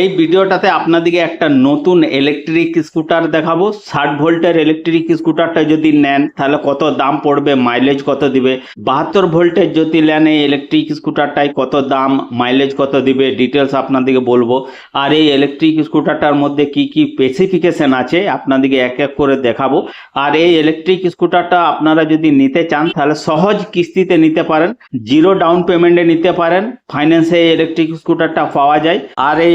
এই ভিডিওটাতে আপনাদেরকে একটা নতুন ইলেকট্রিক স্কুটার দেখাবো। ষাট ভোল্টের ইলেকট্রিক স্কুটারটা যদি নেন, তাহলে কত দাম পড়বে মাইলেজ কত দিবে? বাহাত্তর ভোল্টের যদি নেন এই ইলেকট্রিক স্কুটারটায় কত দাম মাইলেজ কত দিবে? ডিটেলস আপনাদেরকে বলব। আর এই ইলেকট্রিক স্কুটারটার মধ্যে কি কি স্পেসিফিকেশন আছে, আপনাদেরকে এক এক করে দেখাবো। আর এই ইলেকট্রিক স্কুটারটা আপনারা যদি নিতে চান, তাহলে সহজ কিস্তিতে নিতে পারেন জিরো ডাউন পেমেন্টে নিতে পারেন ফাইন্যান্সে এই ইলেকট্রিক স্কুটারটা পাওয়া যায়। আর এই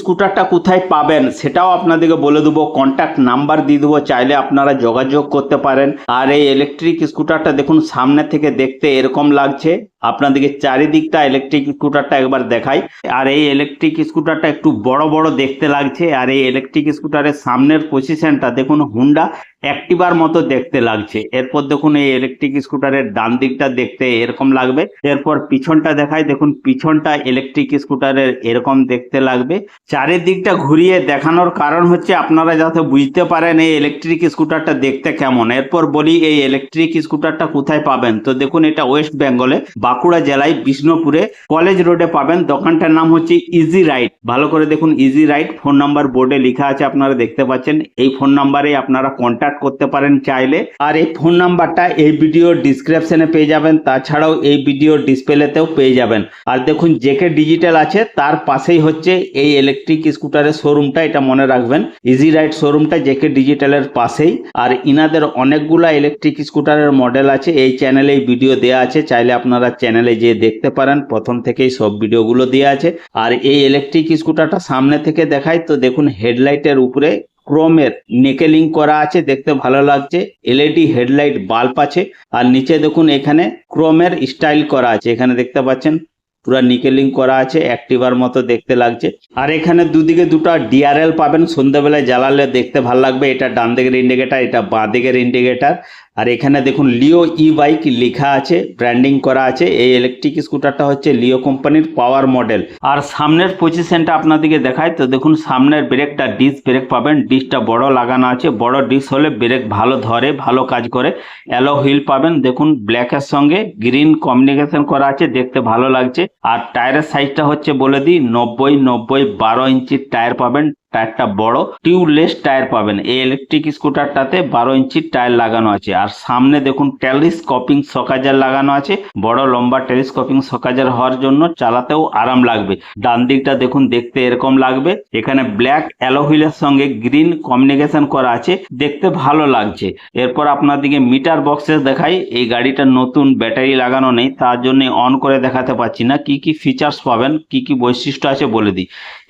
স্কুটারটা কোথায় পাবেন সেটাও আপনাদেরকে বলে দেবো। কন্ট্যাক্ট নাম্বার দিয়ে দেবো, চাইলে আপনারা যোগাযোগ করতে পারেন। আর এই ইলেকট্রিক স্কুটারটা দেখুন, সামনে থেকে দেখতে এরকম লাগছে। আপনাদেরকে চারিদিকটা ইলেকট্রিক স্কুটারটা একবার দেখাই। আর এই ইলেকট্রিক স্কুটারটা একটু বড় বড় দেখতে লাগছে। আর এই ইলেকট্রিক স্কুটারের সামনের পজিশনটা দেখুন হুন্ডা অ্যাক্টিভার মতো দেখতে লাগছে। এরপর দেখুন, এই ইলেকট্রিক স্কুটারের ডান দিকটা দেখতে এরকম লাগবে। এরপর পিছনটা দেখাই, দেখুন, পিছনটা ইলেকট্রিক স্কুটারের এরকম দেখতে লাগবে। চারিদিকটা ঘুরিয়ে দেখানোর কারণ হচ্ছে, আপনারা যাতে বুঝতে পারেন এই ইলেকট্রিক স্কুটারটা দেখতে কেমন। এরপর বলি, এই ইলেকট্রিক স্কুটারটা কোথায় পাবেন? তো দেখুন, এটা ওয়েস্ট বেঙ্গলে বাঁকুড়া জেলায় বিষ্ণুপুরে কলেজ রোডে পাবেন। দোকানটার নাম হচ্ছে ইজি রাইড ভালো করে দেখুন ইজি রাইড ফোন নাম্বার বোর্ডে লেখা আছে, আপনারা দেখতে পাচ্ছেন। এই ফোন নাম্বারে আপনারা কন্ট্যাক্ট করতে পারেন চাইলে। আর এই ফোন নাম্বারটা এই ভিডিও ডিসক্রিপশনে পেয়ে যাবেন। তাছাড়াও এই ভিডিও ডিসপ্লেতেও পেয়ে যাবেন। আর দেখুন জেকে ডিজিটাল আছে, তার পাশেই হচ্ছে এই ইলেকট্রিক স্কুটারের শোরুমটা এটা মনে রাখবেন। ইজি রাইড শোরুমটা জেকে ডিজিটালের পাশেই। আর ইনাদের অনেকগুলা ইলেকট্রিক স্কুটারের মডেল আছে, এই চ্যানেলে ভিডিও দেওয়া আছে, চাইলে আপনারা চ্যানেলে যেয়ে দেখতে পারেন। প্রথম থেকেই সব ভিডিওগুলো দেওয়া আছে। আর এই ইলেকট্রিক স্কুটারটা সামনে থেকে দেখায় তো দেখুন হেডলাইটের উপরে ক্রোমের নেকেলিং করা আছে। দেখতে ভালো লাগছে। এলইডি হেডলাইট বাল্ব আছে। আর নিচে দেখুন, এখানে ক্রোমের স্টাইল করা আছে। এখানে দেখতে পাচ্ছেন, পুরা নিকেলিং করা আছে। অ্যাক্টিভার মতো দেখতে লাগছে। আর এখানে দুদিকে দুটো ডিআরএল পাবেন। সন্ধ্যাবেলায় জ্বালালে দেখতে ভালো লাগবে। এটা ডান দিকের ইন্ডিকেটার এটা বাঁ দিকের ইন্ডিকেটার আর এখানে দেখুন লিও ই বাইক লেখা আছে ব্র্যান্ডিং করা আছে। এই ইলেকট্রিক স্কুটারটা হচ্ছে লিও কোম্পানির পাওয়ার মডেল আর সামনের পজিশনটা আপনাদেরকে দেখায় তো দেখুন সামনের ব্রেকটা ডিস ব্রেক পাবেন। ডিসটা বড় লাগানো আছে। বড় ডিস হলে ব্রেক ভালো ধরে, ভালো কাজ করে। অ্যালো হুইল পাবেন। দেখুন ব্ল্যাকের সঙ্গে গ্রিন কমিউনিকেশন করা আছে, দেখতে ভালো লাগছে। আর টায়ারের সাইজটা হচ্ছে বলে দিই, নব্বই নব্বই, বারো ইঞ্চির টায়ার পাবেন। টায়ারটা বড়, টিউবলেস টায়ার পাবেন। এই ইলেকট্রিক স্কুটারটাতে বারো ইঞ্চির টায়ার লাগানো আছে। আর সামনে দেখুন টেলিস্কোপিং সকাজার লাগানো আছে। বড়, লম্বা টেলিস্কোপিং সকাজার হওয়ার জন্য চালাতেও আরাম লাগবে। ডান দিকটা দেখুন, দেখতে এরকম লাগবে। এখানে ব্ল্যাক অ্যালোহুইলের সঙ্গে গ্রিন কমিউনিকেশন করা আছে। দেখতে ভালো লাগছে। এরপর আপনাদেরকে মিটার বক্সে দেখাই। এই গাড়িটা নতুন ব্যাটারি লাগানো নেই। তার জন্য অন করে দেখাতে পাচ্ছি না। কি কি ফিচার্স পাবেন, কি কি বৈশিষ্ট্য আছে বলে দিই।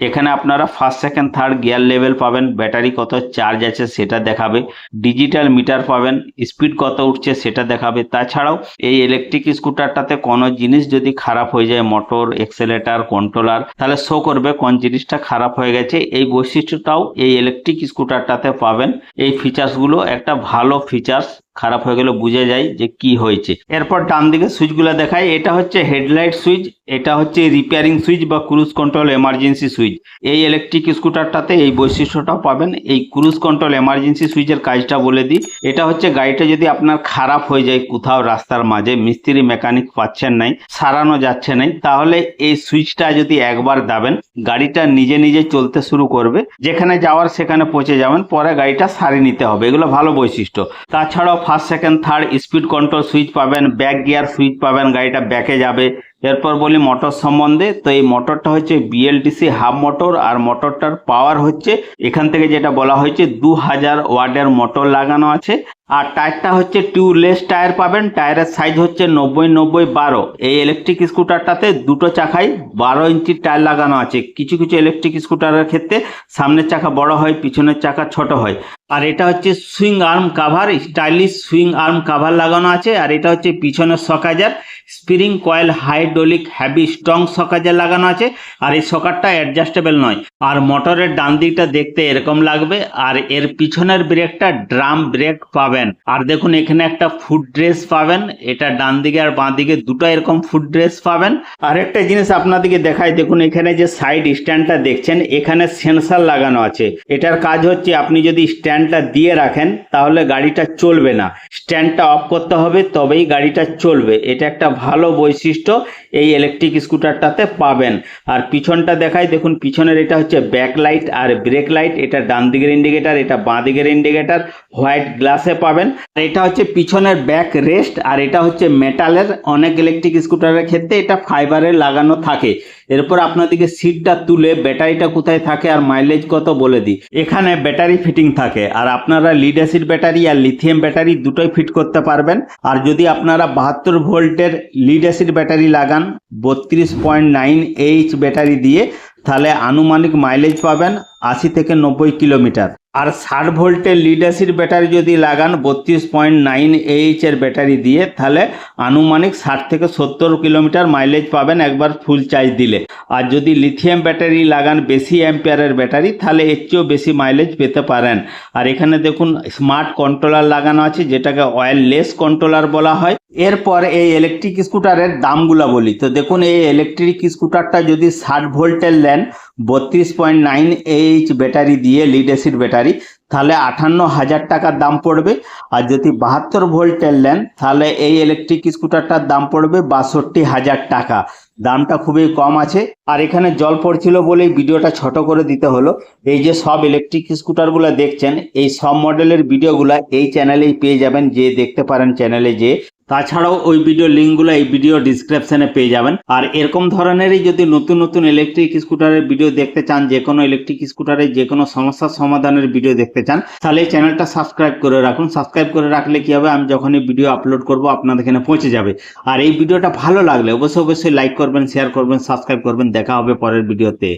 এখানে আপনারা first second third gear level পাবেন, ব্যাটারি কত চার্জ আছে সেটা দেখাবে, ডিজিটাল মিটার পাবেন, স্পিড কত উঠছে সেটা দেখাবে। তাছাড়াও এই ইলেকট্রিক স্কুটারটাতে কোনো জিনিস যদি খারাপ হয়ে যায় মোটর এক্সেলেটার কন্ট্রোলার তাহলে শো করবে কোন জিনিসটা খারাপ হয়ে গেছে। এই বৈশিষ্ট্যটাও এই ইলেকট্রিক স্কুটারটাতে পাবেন। এই ফিচার্সগুলো একটা ভালো ফিচার্স খারাপ হয়ে গেলে বুঝে যায় যে কি হয়েছে। এরপর ডান দিকে সুইচগুলো দেখায় এটা হচ্ছে হেডলাইট সুইচ এটা হচ্ছে রিপেয়ারিং সুইচ বা ক্রুজ কন্ট্রোল এমার্জেন্সি সুইচ এই ইলেকট্রিক স্কুটারটাতে এই বৈশিষ্ট্যটাও পাবেন। এই ক্রুজ কন্ট্রোল এমার্জেন্সি সুইচের কাজটা বলে দিই। এটা হচ্ছে গাড়িটা যদি আপনার খারাপ হয়ে যায় কোথাও রাস্তার মাঝে, মিস্ত্রি মেকানিক পাচ্ছেন নাই, সারানো যাচ্ছে নাই, তাহলে এই সুইচটা যদি একবার দাবেন, গাড়িটা নিজে নিজে চলতে শুরু করবে। যেখানে যাওয়ার সেখানে পৌঁছে যাবেন, পরে গাড়িটা সারিয়ে নিতে হবে। এগুলো ভালো বৈশিষ্ট্য। তাছাড়াও first second third speed control switch পাবেন ব্যাক গিয়ার সুইচ পাবেন, গাড়িটা ব্যাকে যাবে। এরপর বলি মোটর সম্বন্ধে। তো এই মোটরটা হচ্ছে বিএলটিসি হাফ মোটর আর মোটরটার পাওয়ার হচ্ছে, এখান থেকে যেটা বলা হয়েছে দু হাজার ওয়ার্ডের মোটর লাগানো আছে। আর টায়ারটা হচ্ছে টিউবলেস টায়ার পাবেন টায়ারের সাইজ হচ্ছে নব্বই নব্বই বারো। এই ইলেকট্রিক স্কুটারটাতে দুটো চাকায় বারো ইঞ্চির টায়ার লাগানো আছে। কিছু কিছু ইলেকট্রিক স্কুটারের ক্ষেত্রে সামনের চাকা বড় হয়, পিছনের চাকা ছোট হয়। আর এটা হচ্ছে swing arm cover stylish swing arm cover লাগানো আছে। আর এটা হচ্ছে পিছনের shocker spring coil hydraulic heavy strong shocker লাগানো আছে। আর এই সকারটা অ্যাডজাস্টেবল নয়। আর মোটরের ডান দিকটা দেখতে এরকম লাগবে। আর এর পিছনের ব্রেকটা ড্রাম ব্রেক পাবেন। আর দেখুন, এখানে একটা ফুড ড্রেস পাবেন। এটা ডান দিকে আর বাঁ দিকে দুটো এরকম ফুড ড্রেস পাবেন। আর একটা জিনিস আপনাদেরকে দেখাই। দেখুন, এখানে যে সাইড স্ট্যান্ডটা দেখছেন, এখানে সেন্সার লাগানো আছে। এটার কাজ হচ্ছে, আপনি যদি স্ট্যান্ড স্ট্যান্ডটা দিয়ে রাখেন, তাহলে গাড়িটা চলবে না। স্ট্যান্ডটা অফ করতে হবে, তবেই গাড়িটা চলবে। এটা একটা ভালো বৈশিষ্ট্য, এই ইলেকট্রিক স্কুটারটাতে পাবেন। আর পিছনটা দেখাই, দেখুন, পিছনের এটা হচ্ছে ব্যাক লাইট আর ব্রেক লাইট এটা ডান দিকের ইন্ডিকেটার এটা বাঁ দিকের ইন্ডিকেটার হোয়াইট গ্লাসে পাবেন। আর এটা হচ্ছে পিছনের ব্যাক রেস্ট আর এটা হচ্ছে মেটালের অনেক ইলেকট্রিক স্কুটারের ক্ষেত্রে এটা ফাইবারের লাগানো থাকে। এরপর আপনাদেরকে সিটটা তুলে ব্যাটারিটা কোথায় থাকে আর মাইলেজ কত বলে দিই। এখানে ব্যাটারি ফিটিং থাকে। আর আপনারা লিড অ্যাসিড ব্যাটারি আর লিথিয়াম ব্যাটারি দুটোই ফিট করতে পারবেন। আর যদি আপনারা বাহাত্তর ভোল্টের লিড অ্যাসিড ব্যাটারি লাগান, বত্রিশ পয়েন্ট নাইন এইচ ব্যাটারি দিয়ে, তাহলে আনুমানিক মাইলেজ পাবেন আশি থেকে নব্বই কিলোমিটার। আর ষাট ভোল্টের লিড অ্যাসিড ব্যাটারি যদি লাগান বত্রিশ পয়েন্ট নাইন এইচের ব্যাটারি দিয়ে, তাহলে আনুমানিক ষাট থেকে সত্তর কিলোমিটার মাইলেজ পাবেন একবার ফুল চার্জ দিলে। আর যদি লিথিয়াম ব্যাটারি লাগান বেশি অ্যাম্পিয়ারের ব্যাটারি তাহলে এর চেয়েও বেশি মাইলেজ পেতে পারেন। আর এখানে দেখুন স্মার্ট কন্ট্রোলার লাগানো আছে, যেটাকে ওয়্যারলেস কন্ট্রোলার বলা হয়। এরপর এই ইলেকট্রিক স্কুটারের দামগুলো বলি। তো দেখুন, এই ইলেকট্রিক স্কুটারটা যদি ষাট ভোল্টের নেন, বত্রিশ পয়েন্ট নাইন এইচ ব্যাটারি দিয়ে লিড অ্যাসিড ব্যাটারি, তাহলে আটান্ন হাজার টাকার দাম পড়বে। আর যদি বাহাত্তর ভোল্টের নেন, তাহলে এই ইলেকট্রিক স্কুটারটার দাম পড়বে বাষট্টি হাজার টাকা। দামটা খুবই কম আছে। আর এখানে জল পড়ছিল বলেই ভিডিওটা ছোট করে দিতে হলো। এই যে সব ইলেকট্রিক স্কুটারগুলো দেখছেন, এই সব মডেলের ভিডিওগুলো এই চ্যানেলেই পেয়ে যাবেন। যে দেখতে পারেন চ্যানেলে যে তাছাড়াও ওই ভিডিও লিঙ্কগুলো এই ভিডিও ডিসক্রিপশনে পেয়ে যাবেন। আর এরকম ধরনেরই যদি নতুন নতুন ইলেকট্রিক স্কুটারের ভিডিও দেখতে চান, যে কোনো ইলেকট্রিক স্কুটারের যে কোনো সমস্যার সমাধানের ভিডিও দেখতে চান, তাহলে এই চ্যানেলটা সাবস্ক্রাইব করে রাখুন। সাবস্ক্রাইব করে রাখলে কি হবে? আমি যখনই ভিডিও আপলোড করব, আপনাদের এখানে পৌঁছে যাবে। আর এই ভিডিওটা ভালো লাগলে অবশ্যই অবশ্যই লাইক করবেন শেয়ার করবেন সাবস্ক্রাইব করবেন। দেখা হবে পরের ভিডিওতে